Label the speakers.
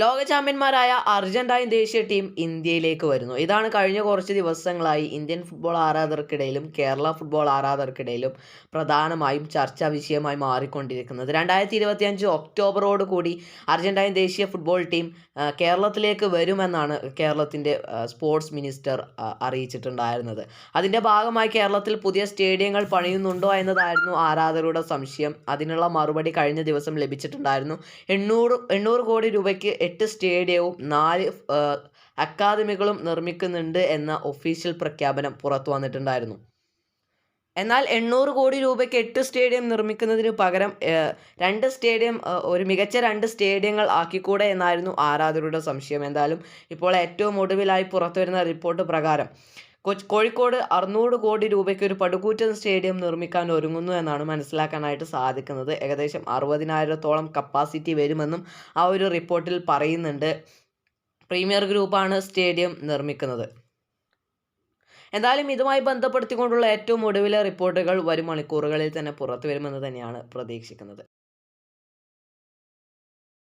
Speaker 1: ലോക ചാമ്പ്യന്മാരായ അർജന്റൈൻ ദേശീയ ടീം ഇന്ത്യയിലേക്ക് വരുന്നു. ഇതാണ് കഴിഞ്ഞ കുറച്ച് ദിവസങ്ങളായി ഇന്ത്യൻ ഫുട്ബോൾ ആരാധകർക്കിടയിലും കേരള ഫുട്ബോൾ ആരാധകർക്കിടയിലും പ്രധാനമായും ചർച്ചാ വിഷയമായി മാറിക്കൊണ്ടിരിക്കുന്നത്. രണ്ടായിരത്തി ഇരുപത്തിയഞ്ച് ഒക്ടോബറോട് കൂടി അർജന്റൈൻ ദേശീയ ഫുട്ബോൾ ടീം കേരളത്തിലേക്ക് വരുമെന്നാണ് കേരളത്തിന്റെ സ്പോർട്സ് മിനിസ്റ്റർ അറിയിച്ചിട്ടുണ്ടായിരുന്നത്. അതിന്റെ ഭാഗമായി കേരളത്തിൽ പുതിയ സ്റ്റേഡിയങ്ങൾ പണിയുന്നുണ്ടോ എന്നതായിരുന്നു ആരാധകരുടെ സംശയം. അതിനുള്ള മറുപടി കഴിഞ്ഞ ദിവസം ലഭിച്ചിട്ടുണ്ടായിരുന്നു. എണ്ണൂറ് എണ്ണൂറ് കോടി രൂപയ്ക്ക് എട്ട് സ്റ്റേഡിയവും നാല് അക്കാദമികളും നിർമ്മിക്കുന്നുണ്ട് എന്ന ഒഫീഷ്യൽ പ്രഖ്യാപനം പുറത്തു വന്നിട്ടുണ്ടായിരുന്നു. എന്നാൽ എണ്ണൂറ് കോടി രൂപയ്ക്ക് എട്ട് സ്റ്റേഡിയം നിർമ്മിക്കുന്നതിന് പകരം രണ്ട് സ്റ്റേഡിയം ഒരു മികച്ച രണ്ട് സ്റ്റേഡിയങ്ങൾ ആക്കിക്കൂടെ എന്നായിരുന്നു ആരാധകരുടെ സംശയം. എന്തായാലും ഇപ്പോൾ ഏറ്റവും ഒടുവിലായി പുറത്തു വരുന്ന റിപ്പോർട്ട് പ്രകാരം കോഴിക്കോട് അറുന്നൂറ് കോടി രൂപയ്ക്ക് ഒരു പടുകൂറ്റൻ സ്റ്റേഡിയം നിർമ്മിക്കാൻ ഒരുങ്ങുന്നു എന്നാണ് മനസ്സിലാക്കാനായിട്ട് സാധിക്കുന്നത്. ഏകദേശം അറുപതിനായിരത്തോളം കപ്പാസിറ്റി വരുമെന്നും ആ ഒരു റിപ്പോർട്ടിൽ പറയുന്നുണ്ട്. പ്രീമിയർ ഗ്രൂപ്പാണ് സ്റ്റേഡിയം നിർമ്മിക്കുന്നത്. എന്തായാലും ഇതുമായി ബന്ധപ്പെടുത്തിക്കൊണ്ടുള്ള ഏറ്റവും ഒടുവിലെ റിപ്പോർട്ടുകൾ വരും മണിക്കൂറുകളിൽ തന്നെ പുറത്തു വരുമെന്ന് തന്നെയാണ് പ്രതീക്ഷിക്കുന്നത്.